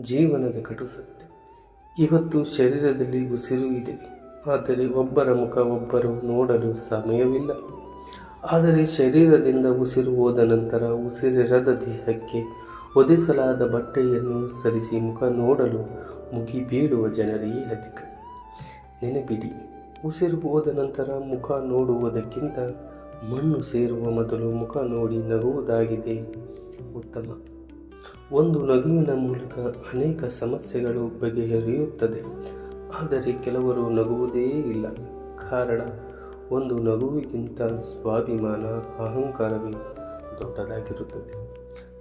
ಜೀವನದ ಕಟು ಸತ್ಯ. ಇವತ್ತು ಶರೀರದಲ್ಲಿ ಉಸಿರು ಇದೆ. ಆದರೆ ಒಬ್ಬರ ಮುಖ ಒಬ್ಬರು ನೋಡಲು ಸಮಯವಿಲ್ಲ. ಆದರೆ ಶರೀರದಿಂದ ಉಸಿರು ಹೋದ ನಂತರ ಉಸಿರಿರದ ದೇಹಕ್ಕೆ ಒದಿಸಲಾದ ಬಟ್ಟೆಯನ್ನು ಸರಿಸಿ ಮುಖ ನೋಡಲು ಮುಗಿಬೀಳುವ ಜನರೇ ಅಧಿಕ. ನೆನಪಿಡಿ, ಉಸಿರು ಹೋದ ನಂತರ ಮುಖ ನೋಡುವುದಕ್ಕಿಂತ ಮಣ್ಣು ಸೇರುವ ಮೊದಲು ಮುಖ ನೋಡಿ ನಗುವುದಾಗಿದೆ. ಉತ್ತಮ. ಒಂದು ನಗುವಿನ ಮೂಲಕ ಅನೇಕ ಸಮಸ್ಯೆಗಳು ಬಗೆಹರಿಯುತ್ತದೆ. ಆದರೆ ಕೆಲವರು ನಗುವುದೇ ಇಲ್ಲ. ಕಾರಣ, ಒಂದು ನಗುವಿಗಿಂತ ಸ್ವಾಭಿಮಾನ ಅಹಂಕಾರವೇ ದೊಡ್ಡದಾಗಿರುತ್ತದೆ.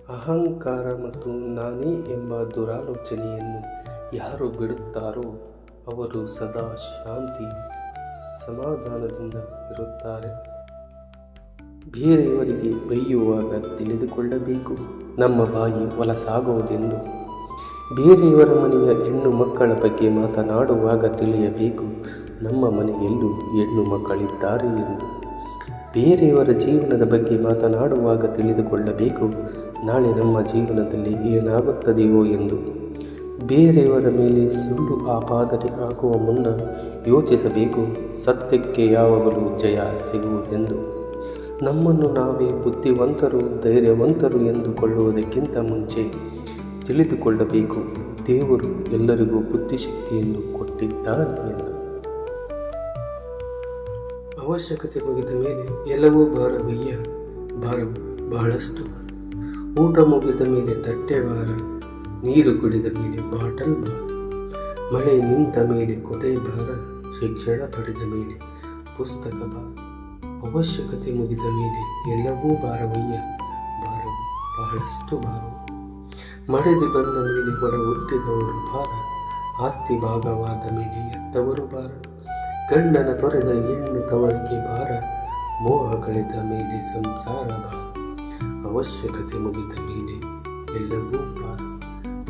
ಅಹಂಕಾರ ಮತ್ತು ನಾನೇ ಎಂಬ ದುರಾಲೋಚನೆಯನ್ನು ಯಾರು ಬಿಡುತ್ತಾರೋ ಅವರು ಸದಾ ಶಾಂತಿ, ಸಮಾಧಾನದಿಂದ ಇರುತ್ತಾರೆ. ಬೇರೆಯವರಿಗೆ ಬೈಯುವಾಗ ತಿಳಿದುಕೊಳ್ಳಬೇಕು. ನಮ್ಮ ಬಾಯಿ ಹೊಲಸಾಗುವುದೆಂದು. ಬೇರೆಯವರ ಮನೆಯ ಹೆಣ್ಣು ಮಕ್ಕಳ ಬಗ್ಗೆ ಮಾತನಾಡುವಾಗ ತಿಳಿಯಬೇಕು. ನಮ್ಮ ಮನೆಯಲ್ಲೂ ಹೆಣ್ಣು ಮಕ್ಕಳಿದ್ದಾರೆ ಎಂದು. ಬೇರೆಯವರ ಜೀವನದ ಬಗ್ಗೆ ಮಾತನಾಡುವಾಗ ತಿಳಿದುಕೊಳ್ಳಬೇಕು. ನಾಳೆ ನಮ್ಮ ಜೀವನದಲ್ಲಿ ಏನಾಗುತ್ತದೆಯೋ ಎಂದು. ಬೇರೆಯವರ ಮೇಲೆ ಸುಳ್ಳು ಆಪಾದನೆ ಆಗುವ ಮುನ್ನ ಯೋಚಿಸಬೇಕು. ಸತ್ಯಕ್ಕೆ ಯಾವಾಗಲೂ ಜಯ ಸಿಗುವುದೆಂದು. ನಮ್ಮನ್ನು ನಾವೇ ಬುದ್ಧಿವಂತರು, ಧೈರ್ಯವಂತರು ಎಂದುಕೊಳ್ಳುವುದಕ್ಕಿಂತ ಮುಂಚೆ ತಿಳಿದುಕೊಳ್ಳಬೇಕು. ದೇವರು ಎಲ್ಲರಿಗೂ ಬುದ್ಧಿಶಕ್ತಿಯನ್ನು ಕೊಟ್ಟಿದ್ದಾನೆ ಎಂದು. ಅವಶ್ಯಕತೆ ಮುಗಿದ ಮೇಲೆ ಎಲ್ಲವೂ ಭಾರವಯ್ಯ ಭಾರವು ಬಹಳಷ್ಟು. ಊಟ ಮುಗಿದ ಮೇಲೆ ತಟ್ಟೆ ಭಾರ, ನೀರು ಕುಡಿದ ಮೇಲೆ ಬಾಟಲ್ ಭಾರ, ಮಳೆ ನಿಂತ ಮೇಲೆ ಕೊಡೆ ಭಾರ, ಶಿಕ್ಷಣ ಪಡೆದ ಮೇಲೆ ಪುಸ್ತಕ ಭಾರ. ಅವಶ್ಯಕತೆ ಮುಗಿದ ಮೇಲೆ ಎಲ್ಲವೂ ಭಾರವಯ್ಯ ಭಾರ ಬಹಳಷ್ಟು ಭಾರವು ಮಳೆದು ಬಂದ ಮೇಲೆ ಹೊರ ಹುಟ್ಟಿದವರು ಭಾರ, ಆಸ್ತಿ ಭಾಗವಾದ ಮೇಲೆ ಎತ್ತವರು ಭಾರ. ಗಂಡನ ತೊರೆದ ಹೆಣ್ಣು ತವರಿಗೆ ಭಾರ, ಮೋಹ ಕಳೆದ ಮೇಲೆ ಸಂಸಾರ ಭಾರ. ಅವಶ್ಯಕತೆ ಮುಗಿದ ಮೇಲೆ ಎಲ್ಲವೂ ಭಾರ.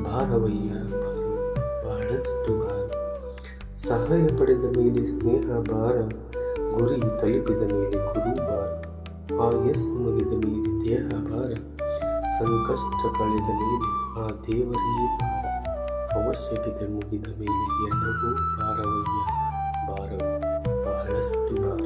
ಭಾರವಯ್ಯ ಭಾರ ಬಹಳಷ್ಟು ಭಾರ. ಸಹಾಯ ಪಡೆದ ಮೇಲೆ ಸ್ನೇಹ, ಭಾರ. ಗುರಿ ತಲುಪಿದ ಮೇಲೆ ಗುರು ಭಾರ ಎಸ್ ಮುಗಿದ ಮೇಲೆ ದೇಹ ಭಾರ. ಸಂಕಷ್ಟ ಕಳೆದ ಮೇಲೆ ಆ ದೇವರೇ ಅವಶ್ಯಕತೆ ಮುಗಿದ ಮೇಲೆ ಎಲ್ಲವೂ ಭಾರವಯ್ಯ ಭಾರವು ಬಹಳಷ್ಟು ಭಾರ.